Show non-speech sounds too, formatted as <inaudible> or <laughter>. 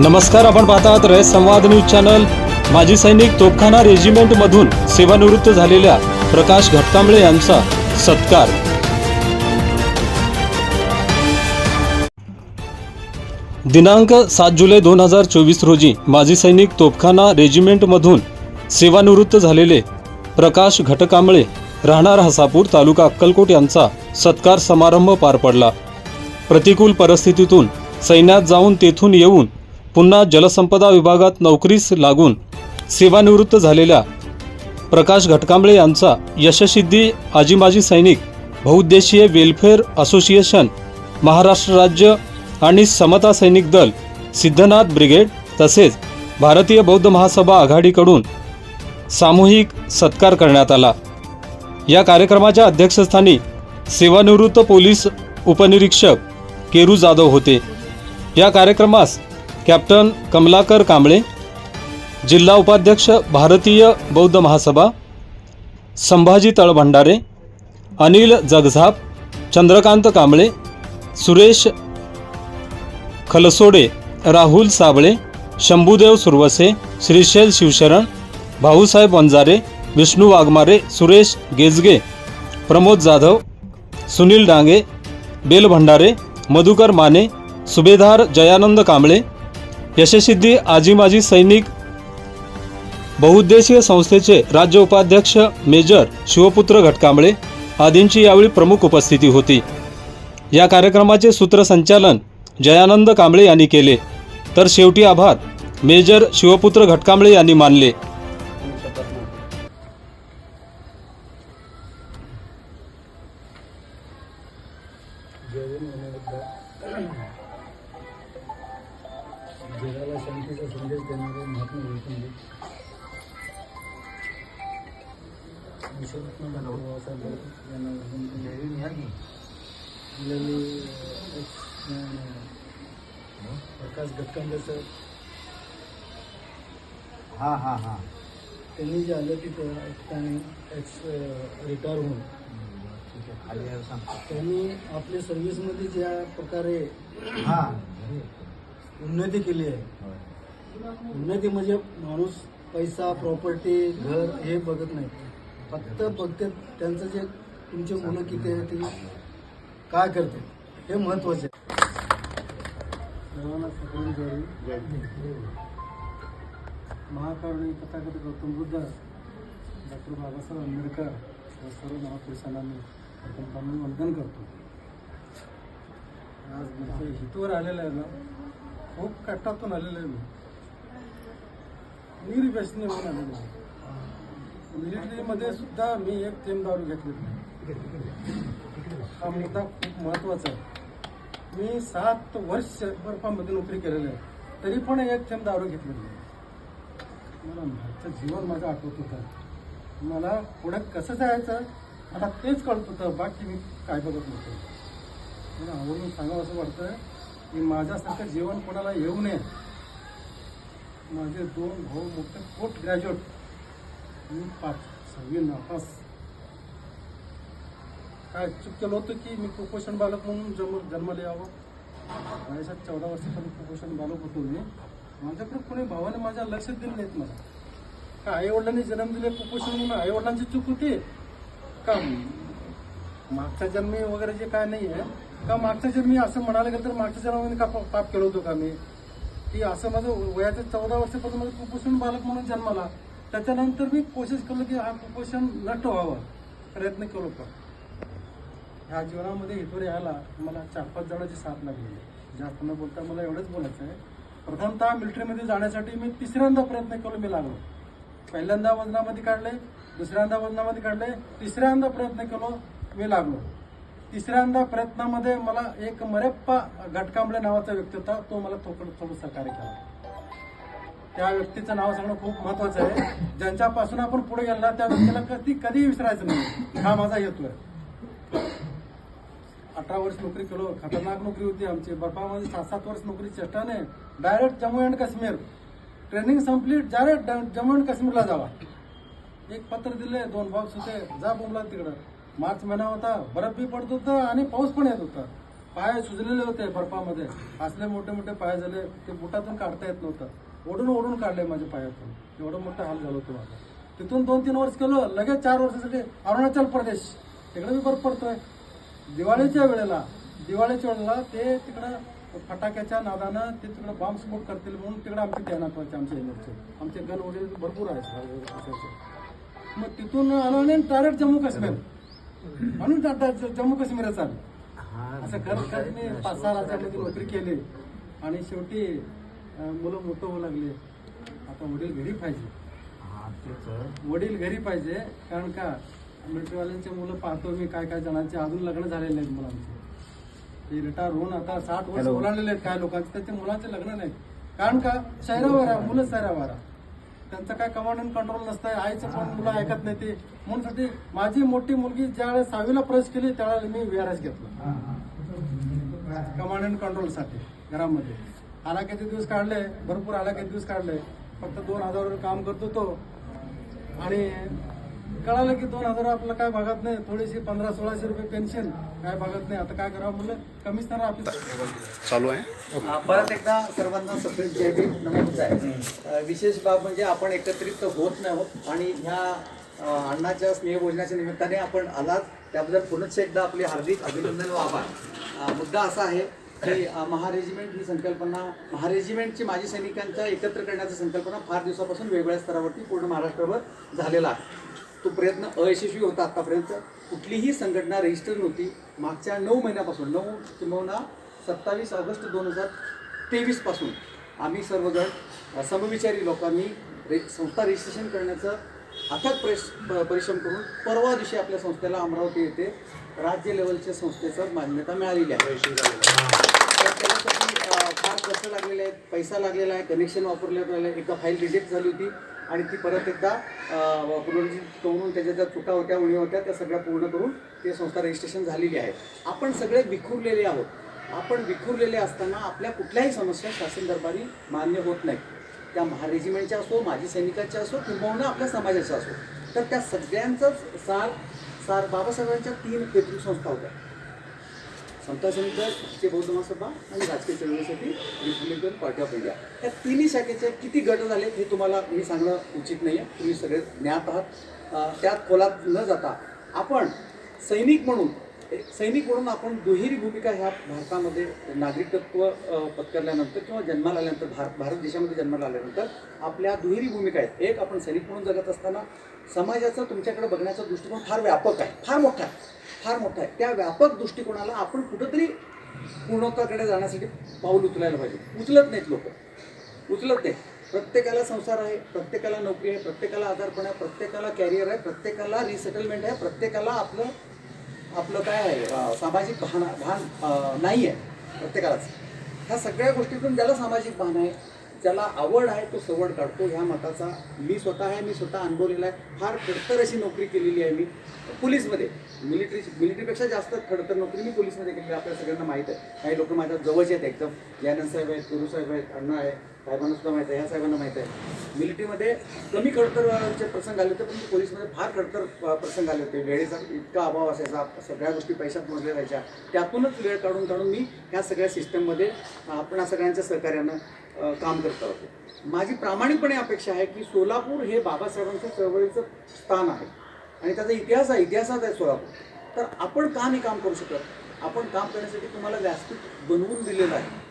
नमस्कार आपण पाहत आहात रयत संवाद न्यूज चॅनल. माजी सैनिक तोपखाना रेजिमेंट मधून सेवानिवृत्त झालेल्या प्रकाश घटकांबळे यांचा सत्कार. दिनांक सात जुलै दोन हजार चोवीस रोजी माजी सैनिक तोपखाना रेजिमेंट मधून सेवानिवृत्त झालेले प्रकाश घटकांबळे राहणार हसापूर तालुका अक्कलकोट यांचा सत्कार समारंभ पार पडला. प्रतिकूल परिस्थितीतून सैन्यात जाऊन तेथून येऊन पुन्हा जलसंपदा विभागात नोकरीस लागून सेवानिवृत्त झालेल्या प्रकाश घटकांबळे यांचा यशसिद्धी आजीमाजी सैनिक बहुउद्देशीय वेलफेअर असोसिएशन महाराष्ट्र राज्य आणि समता सैनिक दल सिद्धनाथ ब्रिगेड तसेच भारतीय बौद्ध महासभा आघाडीकडून सामूहिक सत्कार करण्यात आला. या कार्यक्रमाच्या अध्यक्षस्थानी सेवानिवृत्त पोलीस उपनिरीक्षक केरू जाधव होते. या कार्यक्रमास कॅप्टन कमलाकर कांबळे जिल्हा उपाध्यक्ष भारतीय बौद्ध महासभा संभाजी तळभंडारे अनिल जगझाप चंद्रकांत कांबळे सुरेश खलसोडे राहुल साबळे शंभूदेव सुरवसे श्रीशैल शिवशरण भाऊसाहेब वंजारे विष्णू वाघमारे सुरेश गेजगे प्रमोद जाधव सुनील डांगे बेल भंडारे मधुकर माने सुभेदार जयानंद कांबळे यशसिद्धी आजी माजी सैनिक बहुउद्देशीय संस्थेचे राज्य उपाध्यक्ष मेजर शिवपुत्र घटकांबळे आदींची यावेळी प्रमुख उपस्थिती होती. या कार्यक्रमाचे सूत्रसंचालन जयानंद कांबळे यांनी केले. तर शेवटी आभार मेजर शिवपुत्र घटकांबळे यांनी मानले. जगाला शांतीचा संदेश देणारे महात्मा ज्योतिंद्र विश्वरत्न डॉक्टर बाबासाहेब आंबेडकर यांना वंदन दिलेली एक, अं, प्रकाश गटकांबे सर हा हा हा. त्यांनी जे आलं की त्या ठिकाणी एक्स रिटायर होऊन. ठीक आहे. खाली यायला सांगतो. त्यांनी आपल्या सर्व्हिसमध्ये ज्या प्रकारे हा. <clears throat> उन्नती केली आहे. उन्नती म्हणजे माणूस पैसा प्रॉपर्टी घर हे बघत नाही. फक्त बघते त्यांचं जे तुमचे मुलं किती आहे ते काय करते हे महत्त्वाचे महाकारुणी तथागत गौतम बुद्ध डॉक्टर बाबासाहेब आंबेडकर या सर्व महापुरुषांना मी प्रथमतः वंदन करतो. आज हितवर आलेलं आहे ना खूप कष्टातून आलेलं आहे मी। निर्व्यसनी होऊन आलेलो आहे मिलिटरीमध्ये सुद्धा मी एक थेंब दारू घेतलेली हा मुद्दा खूप महत्त्वाचा आहे मी सात वर्ष बर्फामध्ये नोकरी केलेली आहे तरी पण एक थेंब दारू घेतलेली आहे मला माझं जीवन माझं आठवत होतं मला पुढे कसं जायचं आता तेच कळत होतं बाकी मी काय बघत नव्हतं. मला आवडून सांगावं असं वाटतं की माझ्यासारखं जेवण कोणाला येऊ नये. माझे दोन भाऊ मोठे पोस्ट ग्रॅज्युएट मी पाच सहावी नापास. काय चूक केलं होतं की मी कुपोषण बालक म्हणून जन्म जन्माला यावं? वयाच्यात चौदा वर्षापर्यंत कुपोषण बालक होतो मी. माझ्याकडे कोणी भावाने माझ्या लक्ष दिलं नाहीत मला. का आईवडिलांनी जन्म दिले कुपोषण म्हणून? आईवडिलांची चूक होती. का मागच्या जन्मी वगैरे जे काय नाही आहे का मागच्या जन्मी असं म्हणायला गेलं तर मागच्या जन्मामध्ये का पाप केलं होतं का मी? की असं माझं वयाचं चौदा वर्षापासून माझं कुपोषण बालक म्हणून जन्माला त्याच्यानंतर मी कोशिश केलं की हा कुपोषण नष्ट व्हावं. प्रयत्न केलो पण. ह्या जीवनामध्ये इथवर यायला मला चार पाच जणांची साथ लागली. जास्त न बोलता मला एवढंच बोलायचं आहे. प्रथमतः मिलिटरीमध्ये जाण्यासाठी मी तिसऱ्यांदा प्रयत्न केलो मी लागलो. पहिल्यांदा वजनामध्ये काढले दुसऱ्यांदा वजनामध्ये काढले तिसऱ्यांदा प्रयत्न केलो मी लागलो. तिसऱ्यांदा प्रयत्नामध्ये मला एक मरेप्पा घटकांबळे नावाचा व्यक्ती होता. तो मला थोडं थोडं सहकार्य केला. त्या व्यक्तीचं नाव सांगणं खूप महत्वाचं आहे. ज्यांच्यापासून आपण पुढे गेला त्या व्यक्तीला कधी कधीही विसरायचं नाही. हा माझा हेतू आहे. अठरा वर्ष नोकरी केलो. खतरनाक नोकरी होती आमची. बर्फामध्ये सात सात वर्ष नोकरी चेष्टाने. Direct Jammu and Kashmir. Training संपली डायरेक्ट जम्मू अँड काश्मीरला जावा. एक पत्र दिले दोन बॉक्स होते. जा बोंबला तिकडं. मार्च महिना होता बर्फ बी पडत होतं आणि पाऊस पण येत होता. पाय सुजलेले होते बर्फामध्ये. असले मोठे मोठे पाय झाले ते बुटातून काढता येत नव्हतं. ओढून ओढून काढले माझे पायातून. एवढं मोठं हाल झालं होतं माझं. तिथून दोन तीन वर्ष केलं लगेच चार वर्षासाठी अरुणाचल प्रदेश. तिकडे मी बर्फ पडतोय. दिवाळीच्या वेळेला दिवाळीच्या वेळेला ते तिकडं फटाक्याच्या नादानं ते तिकडं बॉम्ब स्फोट करतील म्हणून तिकडे आमची तैनात व्हायचे आमच्या एनर्जी आमचे गन वगैरे भरपूर आहेत. असायचे. मग तिथून आलो आणि डायरेक्ट जम्मू काश्मीर. म्हणून ज- जम्मू काश्मीरच आलो असं करत मी पाच सहा राज्यामध्ये नोकरी केली. आणि शेवटी मुलं मोठं होऊ लागले. आता वडील घरी पाहिजे. हा वडील घरी पाहिजे कारण का मिलिटरीवाल्यांचे मुलं पाहतो मी काय काय जणांचे अजून लग्न झालेले आहेत मुलांचे. ते रिटायर होऊन आता साठ वर्ष ओलांडलेले आहेत काय लोकांचे त्याच्या मुलांचे लग्न नाही कारण का शहरावर मुलं शहरावर. त्यांचं काय कमांड अँड कंट्रोल नसतंय. आईचं पण मुलं ऐकत नाही ते. म्हणून माझी मोठी मुलगी ज्यावेळेस सहावीला प्रवेश केली त्यावेळेला मी व्हीआरएस घेतला. कमांड अँड कंट्रोलसाठी घरामध्ये. आला किती दिवस काढले भरपूर आला किती दिवस काढले. फक्त दोन हजारावर काम करतो तो आणि कळालं की दोन हजार आपलं काय भागत नाही थोडीशी पंधरा सोळाशे रुपये पेन्शन काय भागत नाही. आता काय करावं म्हणलं? कमिशनर ऑफिस चालू आहे. परत एकदा सर्वांना सप्रेट जय भीम नमस्कार. आहे विशेष बाब म्हणजे आपण एकत्रित होत नाही आहोत आणि ह्या अण्णाच्या स्नेहभोजनाच्या निमित्ताने आपण आलात. त्याबद्दल पुनश्च एकदा आपले हार्दिक अभिनंदन व आभार. मुद्दा असा आहे की महारेजिमेंट ही संकल्पना महारेजिमेंटची माजी सैनिकांच्या एकत्र करण्याची संकल्पना फार दिवसापासून वेगवेगळ्या स्तरावरती पूर्ण महाराष्ट्रावर झालेला आहे. तो प्रयत्न अयशस्वी होता आतापर्यंत. कुठलीही संघटना रजिस्टर नव्हती. मागच्या नऊ महिन्यापासून नऊ किंबहुना सत्तावीस ऑगस्ट दोन हजार तेवीसपासून आम्ही सर्वजण समविचारी लोकांनी रे संस्था रजिस्ट्रेशन करण्याचं अथक प्रेस प- परिश्रम करून परवा दिवशी आपल्या संस्थेला अमरावती येथे राज्य लेवलच्या संस्थेचं मान्यता मिळालेली आहे. त्याच्यासाठी फार खर्च लागलेले आहेत पैसा लागलेला आहे कनेक्शन वापरलेलं आहे. एका फाईल रिजेक्ट झाली होती. आणि ती परत एकदा पुनर्जी करून त्याच्या ज्या चुका होत्या उणी होत्या त्या सगळ्या पूर्ण करून ते संस्था रजिस्ट्रेशन झालेली आहे. आपण सगळे विखुरलेले आहोत. आपण विखुरलेले असताना आपल्या कुठल्याही समस्या शासन दरबारी मान्य होत नाही. त्या महारेजिमेंटच्या असो माजी सैनिकांच्या असो किंबहुना आपल्या समाजाच्या असो. तर त्या सगळ्यांचाच सार सार बाबासाहेबांच्या तीन पेतृसंस्था होत्या. समता समिती बौद्ध महासभा आणि राजकीय चळवळीसाठी रिपब्लिकन पार्टी ऑफ इंडिया. या तिन्ही शाखेचे किती गट झाले हे तुम्हाला मी सांगणं उचित नाही आहे तुम्ही सगळे ज्ञात आहात. त्यात खोलात न जाता आपण सैनिक म्हणून एक सैनिक म्हणून आपण दुहेरी भूमिका ह्या भारतामध्ये नागरिकत्व पत्करल्यानंतर किंवा जन्माला आल्यानंतर भारत भारत देशामध्ये जन्माला आल्यानंतर आपल्या दुहेरी भूमिका आहेत. एक आपण सैनिक म्हणून जगत असताना समाजाचा तुमच्याकडे बघण्याचा दृष्टिकोन फार व्यापक आहे फार मोठा आहे. फार मोठा आहे. त्या व्यापक दृष्टिकोनाला आपण कुठंतरी पूर्णत्वाकडे जाण्यासाठी पाऊल उचलायला पाहिजे. उचलत नाहीत लोक. उचलत नाहीत. प्रत्येकाला संसार आहे प्रत्येकाला नोकरी आहे प्रत्येकाला आधारपण आहे प्रत्येकाला कॅरियर आहे प्रत्येकाला रिसेटलमेंट आहे प्रत्येकाला आपलं आपलं काय आहे सामाजिक भान भान नाही आहे प्रत्येकालाच. ह्या सगळ्या गोष्टीतून ज्याला सामाजिक भान आहे ज्याला आवड आहे तो सवड काढतो. ह्या मताचा मी स्वतः आहे मी स्वतः अनुभवलेला आहे. फार खडतर अशी नोकरी केलेली आहे मी. पोलीसमध्ये. मिलिटरी मिलिटरीपेक्षा जास्त खडतर नोकरी मी पोलीसमध्ये केलेली आहे. आपल्या सगळ्यांना माहीत आहे. काही लोक माझ्या जवळचे आहेत एकदम. यानंद साहेब आहेत गुरु साहेब आहेत अण्णा आहे साहेबांना सुद्धा माहीत आहे ह्या साहेबांना माहीत आहे. मिलिटरीमध्ये कमी खडतरचे प्रसंग आले होते पण पोलीसमध्ये फार खडतर प्रसंग आले होते. वेळेचा इतका अभाव असायचा सगळ्या गोष्टी पैशात मोजल्या जायच्या. त्यातूनच वेळ काढून काढून मी ह्या सगळ्या सिस्टममध्ये आपण सगळ्यांच्या सहकार्यानं काम करत आहोत. माझी प्रामाणिकपणे अपेक्षा आहे की सोलापूर हे बाबासाहेबांच्या चळवळीचं स्थान आहे आणि त्याचा इतिहास आहे इतिहासात आहे सोलापूर. तर आपण का नाही काम करू शकत? आपण काम करण्यासाठी तुम्हाला व्यासपीठ बनवून दिलेलं आहे.